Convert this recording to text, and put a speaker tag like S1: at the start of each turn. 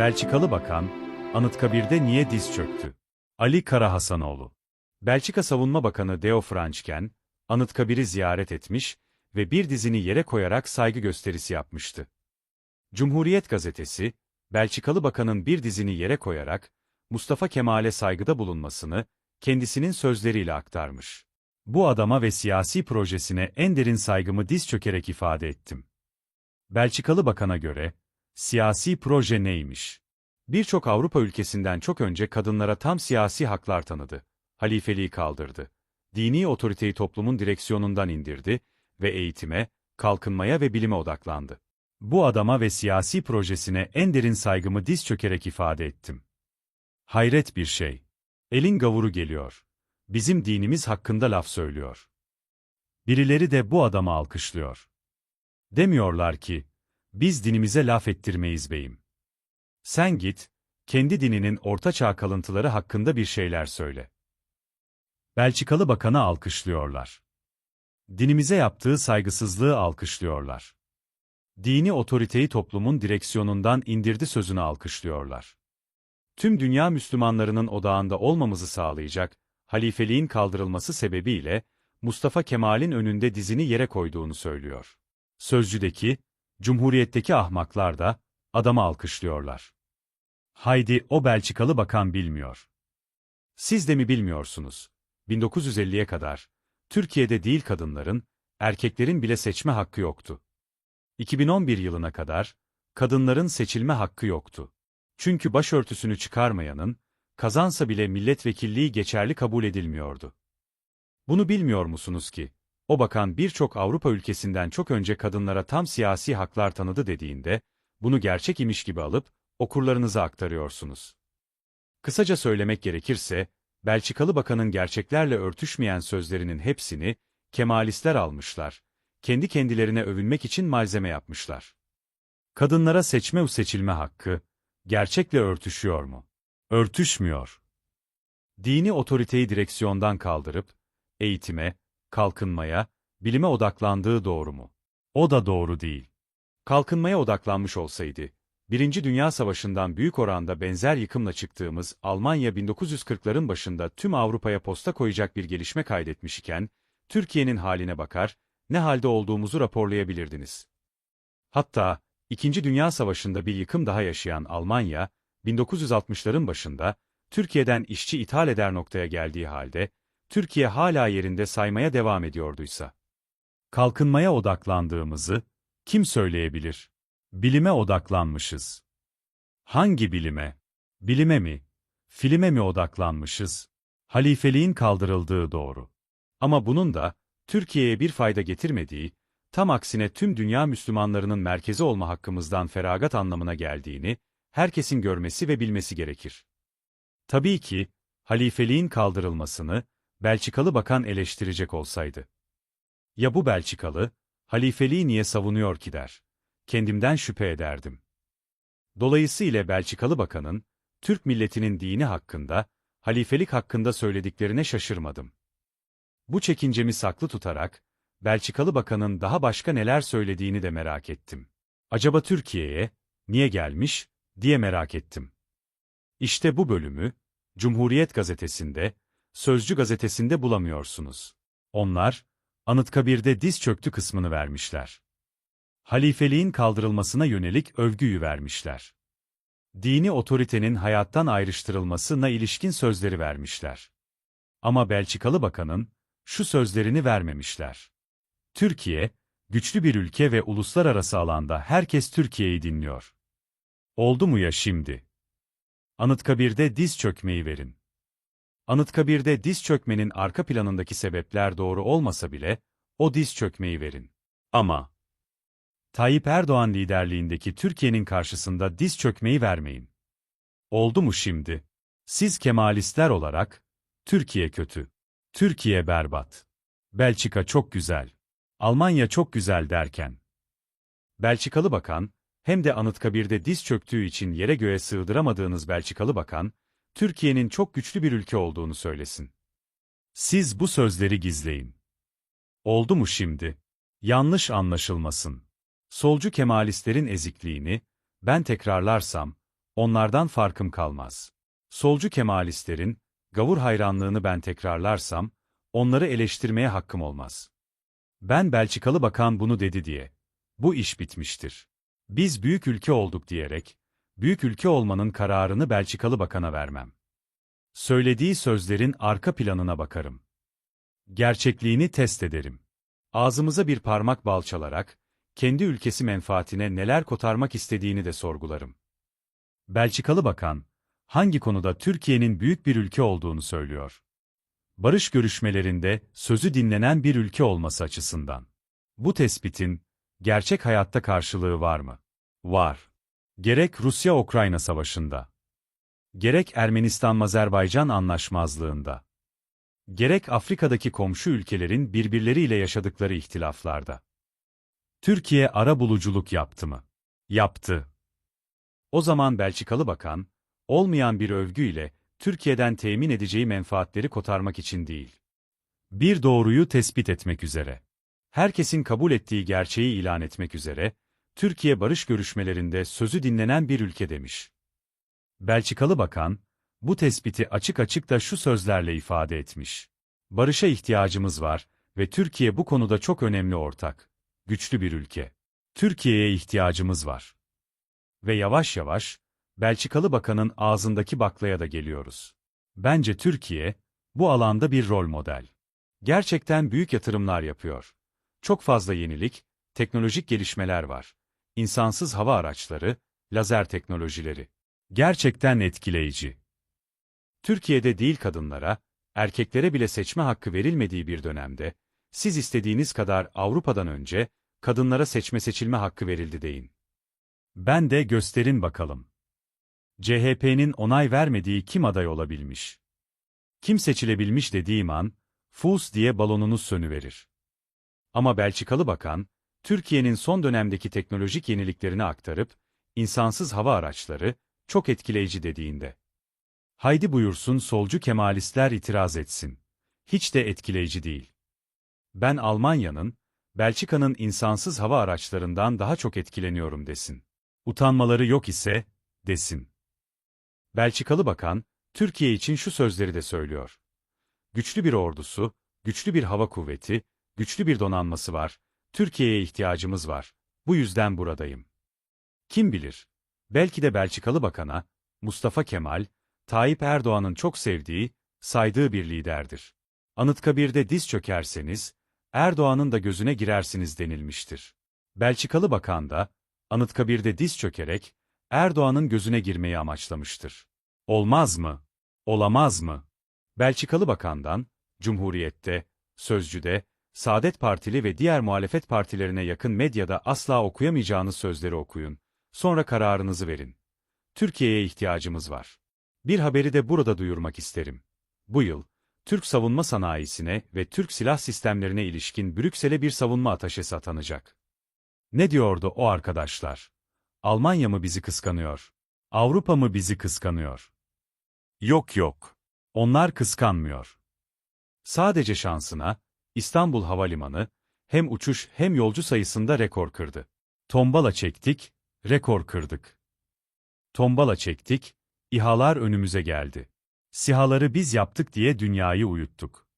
S1: Belçikalı Bakan, Anıtkabir'de niye diz çöktü? Ali Kara Hasanoğlu Belçika Savunma Bakanı Deo Françken, Anıtkabir'i ziyaret etmiş ve bir dizini yere koyarak saygı gösterisi yapmıştı. Cumhuriyet gazetesi, Belçikalı Bakan'ın bir dizini yere koyarak, Mustafa Kemal'e saygıda bulunmasını, kendisinin sözleriyle aktarmış. Bu adama ve siyasi projesine en derin saygımı diz çökerek ifade ettim. Belçikalı Bakan'a göre, siyasi proje neymiş? Birçok Avrupa ülkesinden çok önce kadınlara tam siyasi haklar tanıdı, halifeliği kaldırdı, dini otoriteyi toplumun direksiyonundan indirdi ve eğitime, kalkınmaya ve bilime odaklandı. Bu adama ve siyasi projesine en derin saygımı diz çökerek ifade ettim. Hayret bir şey. Elin gavuru geliyor. Bizim dinimiz hakkında laf söylüyor. Birileri de bu adamı alkışlıyor. Demiyorlar ki, biz dinimize laf ettirmeyiz beyim. Sen git, kendi dininin ortaçağ kalıntıları hakkında bir şeyler söyle. Belçikalı bakanı alkışlıyorlar. Dinimize yaptığı saygısızlığı alkışlıyorlar. Dini otoriteyi toplumun direksiyonundan indirdi sözünü alkışlıyorlar. Tüm dünya Müslümanlarının odağında olmamızı sağlayacak, halifeliğin kaldırılması sebebiyle, Mustafa Kemal'in önünde dizini yere koyduğunu söylüyor. Sözcüdeki, Cumhuriyetteki ahmaklar da, adamı alkışlıyorlar. Haydi o Belçikalı bakan bilmiyor. Siz de mi bilmiyorsunuz? 1950'ye kadar, Türkiye'de değil kadınların, erkeklerin bile seçme hakkı yoktu. 2011 yılına kadar, kadınların seçilme hakkı yoktu. Çünkü başörtüsünü çıkarmayanın, kazansa bile milletvekilliği geçerli kabul edilmiyordu. Bunu bilmiyor musunuz ki, o bakan birçok Avrupa ülkesinden çok önce kadınlara tam siyasi haklar tanıdı dediğinde, bunu gerçek imiş gibi alıp, okurlarınıza aktarıyorsunuz. Kısaca söylemek gerekirse, Belçikalı bakanın gerçeklerle örtüşmeyen sözlerinin hepsini, Kemalistler almışlar, kendi kendilerine övünmek için malzeme yapmışlar. Kadınlara seçme seçilme hakkı, gerçekle örtüşüyor mu? Örtüşmüyor. Dini otoriteyi direksiyondan kaldırıp, eğitime, kalkınmaya, bilime odaklandığı doğru mu? O da doğru değil. Kalkınmaya odaklanmış olsaydı, Birinci Dünya Savaşı'ndan büyük oranda benzer yıkımla çıktığımız Almanya 1940'ların başında tüm Avrupa'ya posta koyacak bir gelişme kaydetmiş iken, Türkiye'nin haline bakar, ne halde olduğumuzu raporlayabilirdiniz. Hatta, İkinci Dünya Savaşı'nda bir yıkım daha yaşayan Almanya, 1960'ların başında, Türkiye'den işçi ithal eder noktaya geldiği halde, Türkiye hala yerinde saymaya devam ediyorduysa. Kalkınmaya odaklandığımızı, kim söyleyebilir? Bilime odaklanmışız. Hangi bilime? Bilime mi? Filme mi odaklanmışız? Halifeliğin kaldırıldığı doğru. Ama bunun da, Türkiye'ye bir fayda getirmediği, tam aksine tüm dünya Müslümanlarının merkezi olma hakkımızdan feragat anlamına geldiğini, herkesin görmesi ve bilmesi gerekir. Tabii ki, halifeliğin kaldırılmasını, Belçikalı bakan eleştirecek olsaydı. Ya bu Belçikalı, halifeliği niye savunuyor ki der. Kendimden şüphe ederdim. Dolayısıyla Belçikalı bakanın, Türk milletinin dini hakkında, halifelik hakkında söylediklerine şaşırmadım. Bu çekincemi saklı tutarak, Belçikalı bakanın daha başka neler söylediğini de merak ettim. Acaba Türkiye'ye, niye gelmiş, diye merak ettim. İşte bu bölümü, Cumhuriyet gazetesinde, Sözcü gazetesinde bulamıyorsunuz. Onlar, Anıtkabir'de diz çöktü kısmını vermişler. Halifeliğin kaldırılmasına yönelik övgüyü vermişler. Dini otoritenin hayattan ayrıştırılmasına ilişkin sözleri vermişler. Ama Belçikalı bakanın, şu sözlerini vermemişler. Türkiye, güçlü bir ülke ve uluslararası alanda herkes Türkiye'yi dinliyor. Oldu mu ya şimdi? Anıtkabir'de diz çökmeyi verin. Anıtkabir'de diz çökmenin arka planındaki sebepler doğru olmasa bile, o diz çökmeyi verin. Ama Tayyip Erdoğan liderliğindeki Türkiye'nin karşısında diz çökmeyi vermeyin. Oldu mu şimdi? Siz Kemalistler olarak, Türkiye kötü, Türkiye berbat, Belçika çok güzel, Almanya çok güzel derken, Belçikalı bakan, hem de Anıtkabir'de diz çöktüğü için yere göğe sığdıramadığınız Belçikalı bakan, Türkiye'nin çok güçlü bir ülke olduğunu söylesin. Siz bu sözleri gizleyin. Oldu mu şimdi? Yanlış anlaşılmasın. Solcu Kemalistlerin ezikliğini, ben tekrarlarsam, onlardan farkım kalmaz. Solcu Kemalistlerin, gavur hayranlığını ben tekrarlarsam, onları eleştirmeye hakkım olmaz. Ben Belçikalı bakan bunu dedi diye. Bu iş bitmiştir. Biz büyük ülke olduk diyerek, büyük ülke olmanın kararını Belçikalı bakana vermem. Söylediği sözlerin arka planına bakarım. Gerçekliğini test ederim. Ağzımıza bir parmak balçalarak, kendi ülkesi menfaatine neler kotarmak istediğini de sorgularım. Belçikalı bakan, hangi konuda Türkiye'nin büyük bir ülke olduğunu söylüyor? Barış görüşmelerinde sözü dinlenen bir ülke olması açısından. Bu tespitin, gerçek hayatta karşılığı var mı? Var. Gerek Rusya-Ukrayna savaşında, gerek Ermenistan-Azerbaycan anlaşmazlığında, gerek Afrika'daki komşu ülkelerin birbirleriyle yaşadıkları ihtilaflarda. Türkiye ara buluculuk yaptı mı? Yaptı. O zaman Belçikalı bakan, olmayan bir övgüyle Türkiye'den temin edeceği menfaatleri kotarmak için değil. Bir doğruyu tespit etmek üzere. Herkesin kabul ettiği gerçeği ilan etmek üzere, Türkiye barış görüşmelerinde sözü dinlenen bir ülke demiş. Belçikalı bakan, bu tespiti açık açık da şu sözlerle ifade etmiş. Barışa ihtiyacımız var ve Türkiye bu konuda çok önemli ortak, güçlü bir ülke. Türkiye'ye ihtiyacımız var. Ve yavaş yavaş, Belçikalı bakanın ağzındaki baklaya da geliyoruz. Bence Türkiye, bu alanda bir rol model. Gerçekten büyük yatırımlar yapıyor. Çok fazla yenilik, teknolojik gelişmeler var. İnsansız hava araçları, lazer teknolojileri. Gerçekten etkileyici. Türkiye'de değil kadınlara, erkeklere bile seçme hakkı verilmediği bir dönemde, siz istediğiniz kadar Avrupa'dan önce, kadınlara seçme seçilme hakkı verildi deyin. Ben de gösterin bakalım. CHP'nin onay vermediği kim aday olabilmiş? Kim seçilebilmiş dediğim an, fus diye balonunuz sönüverir. Ama Belçikalı bakan, Türkiye'nin son dönemdeki teknolojik yeniliklerini aktarıp, insansız hava araçları, çok etkileyici dediğinde. Haydi buyursun solcu Kemalistler itiraz etsin. Hiç de etkileyici değil. Ben Almanya'nın, Belçika'nın insansız hava araçlarından daha çok etkileniyorum desin. Utanmaları yok ise, desin. Belçikalı bakan, Türkiye için şu sözleri de söylüyor. Güçlü bir ordusu, güçlü bir hava kuvveti, güçlü bir donanması var, Türkiye'ye ihtiyacımız var, bu yüzden buradayım. Kim bilir, belki de Belçikalı bakana, Mustafa Kemal, Tayyip Erdoğan'ın çok sevdiği, saydığı bir liderdir. Anıtkabir'de diz çökerseniz, Erdoğan'ın da gözüne girersiniz denilmiştir. Belçikalı bakan da, Anıtkabir'de diz çökerek, Erdoğan'ın gözüne girmeyi amaçlamıştır. Olmaz mı? Olamaz mı? Belçikalı bakandan, Cumhuriyet'te, Sözcü'de, Saadet Partili ve diğer muhalefet partilerine yakın medyada asla okuyamayacağınız sözleri okuyun. Sonra kararınızı verin. Türkiye'ye ihtiyacımız var. Bir haberi de burada duyurmak isterim. Bu yıl, Türk savunma sanayisine ve Türk silah sistemlerine ilişkin Brüksel'e bir savunma ataşesi atanacak. Ne diyordu o arkadaşlar? Almanya mı bizi kıskanıyor? Avrupa mı bizi kıskanıyor? Yok yok. Onlar kıskanmıyor. Sadece şansına, İstanbul Havalimanı, hem uçuş hem yolcu sayısında rekor kırdı. Tombala çektik, rekor kırdık. Tombala çektik, İHA'lar önümüze geldi. SİHA'ları biz yaptık diye dünyayı uyuttuk.